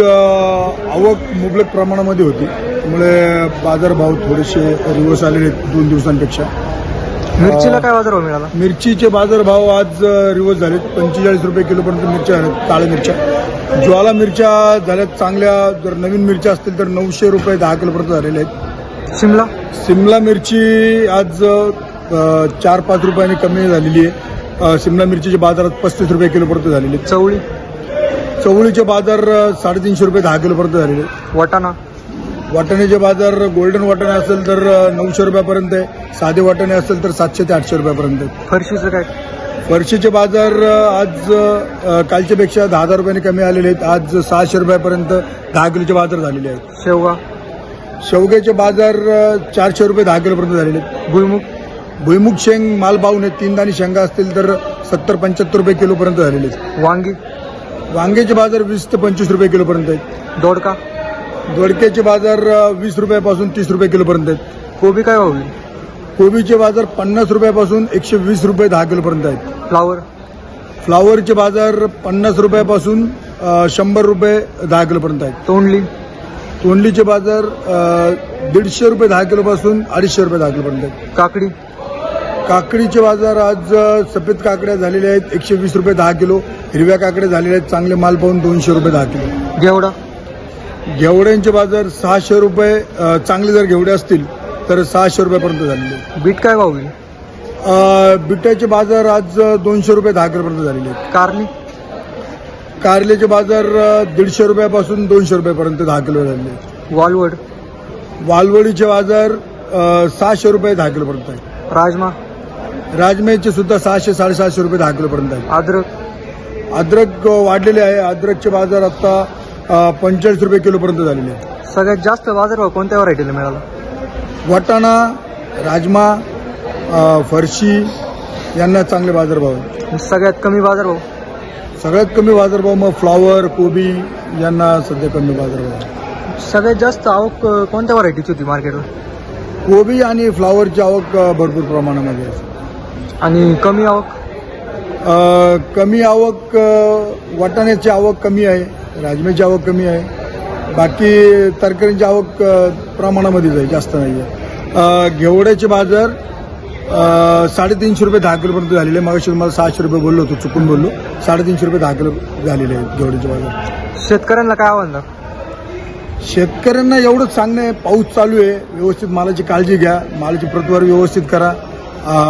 आवक मुबलक प्रमाणामध्ये होती. त्यामुळे बाजारभाव थोडेसे रिवर्स आलेले आहेत दोन दिवसांपेक्षा. मिरचीला काय बाजारभाव मिळाला? मिरचीचे बाजारभाव आज रिवर्स झालेत. पंचेचाळीस रुपये किलोपर्यंत मिरच्या आहेत काळ्या मिरच्या. ज्वाला मिरच्या झाल्यात चांगल्या. जर नवीन मिरच्या असतील तर नऊशे रुपये दहा किलोपर्यंत झालेल्या आहेत. शिमला सिमला मिरची आज चार पाच रुपयाने कमी झालेली आहे. अ, सिमला मिरचीचे बाजारात पस्तीस रुपये किलोपर्यंत झालेले आहेत. चवळी? चवळीचे बाजार साडेतीनशे रुपये दहा किलोपर्यंत झालेले. आहेत वाटाणा? वाटाण्याचे बाजार गोल्डन वाटाणे असेल तर नऊशे रुपयापर्यंत आहे. साधे वाटाणे असेल तर सातशे ते आठशे रुपयापर्यंत आहे. फरशीचं काय? फरशीचे बाजार आज अ, कालच्यापेक्षा दहा हजार रुपयांनी कमी आलेले आहेत. आज सहाशे रुपयापर्यंत दहा किलोचे बाजार झालेले आहेत. शेवगा? शेवग्याचे बाजार अ, चारशे रुपये दहा किलोपर्यंत झालेले आहेत. भुईमुग? भुईमुग शेंग माल बावून आहेत. तीन दाणी शेंगा असतील तर सत्तर पंच्याहत्तर रुपये किलोपर्यंत झालेले आहेत. वांगी? वांग्याचे बाजार वीस ते पंचवीस रुपये किलोपर्यंत आहेत. दोडका? दोडक्याचे बाजार वीस रुपयापासून तीस रुपये किलोपर्यंत आहेत. कोबी काय भाव होईल? कोबीचे बाजार पन्नास रुपयापासून एकशे वीस रुपये दहा किलोपर्यंत आहेत. फ्लावर? फ्लावरचे बाजार पन्नास रुपयापासून अ, शंभर रुपये दहा किलोपर्यंत आहेत. तोंडली? तोंडलीचे बाजार अ, दीडशे रुपये दहा किलोपासून अडीचशे रुपये दहा किलोपर्यंत आहेत. काकडी? काकडीचे बाजार आज सफेद काकड्या झालेल्या आहेत. एकशे वीस रुपये दहा किलो. हिरव्या काकड्या झालेल्या आहेत. चांगले माल पाहून दोनशे रुपये दहा किलो. घेवडा? घेवड्यांचे बाजार सहाशे रुपये चांगले जर घेवडे असतील तर सहाशे रुपयापर्यंत झालेले. बीट काय भाव होईल अ, बिट्याचे बाजार आज दोनशे रुपये दहा किलोपर्यंत झालेले आहेत. कारली? कारल्याचे बाजार दीडशे रुपयापासून दोनशे रुपयापर्यंत दहा किलो झालेले आहेत. वालवड? वालवडीचे बाजार सहाशे रुपये दहा किलोपर्यंत आहे. राजमा? राजमेचे सुद्धा सहाशे साडेसहाशे रुपये दहा किलोपर्यंत आहे. अद्रक? अद्रक वाढलेले आहे. अद्रकचे बाजार आता पंचेचाळीस रुपये किलोपर्यंत झालेले आहे सगळ्यात जास्त बाजारभाव कोणत्या व्हरायटीला मिळाला? वाटाणा राजमा फरशी यांना चांगले बाजारभाव सगळ्यात कमी बाजारभाव? सगळ्यात कमी बाजारभाव मग फ्लॉवर कोबी यांना सध्या कमी बाजारभाव आहे. सगळ्यात जास्त आवक कोणत्या व्हरायटीची होती मार्केटवर कोबी आणि फ्लॉवरची आवक भरपूर प्रमाणामध्ये आहे. आणि कमी आवक? कमी आवक वाटाण्याची आवक कमी आहे राजमेची आवक कमी आहे. बाकी तरकारीची आवक प्रमाणामध्येच आहे जास्त नाही आहे घेवड्याचे बाजार साडेतीनशे रुपये दहा किलोपर्यंत झालेले. मग तुम्हाला सहाशे रुपये बोललो होतो चुकून बोललो. साडेतीनशे रुपये दहा किलो झालेले आहेत घेवड्याचे बाजार. शेतकऱ्यांना काय आव्हान? शेतकऱ्यांना एवढंच सांगणं आहे पाऊस चालू आहे व्यवस्थित मालाची काळजी घ्या मालाची प्रतवार व्यवस्थित करा.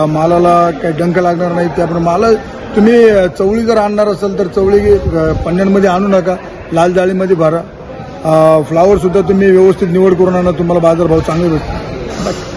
मालाला काही डंक लागणार नाही त्याप्रमाणे माला तुम्ही चवळी जर आणणार असाल तर चवळी अं, पन्न्यांमध्ये आणू नका लाल जाळीमध्ये भरा. फ्लावरसुद्धा तुम्ही व्यवस्थित निवड करून आणा तुम्हाला बाजारभाव चांगले भेटतो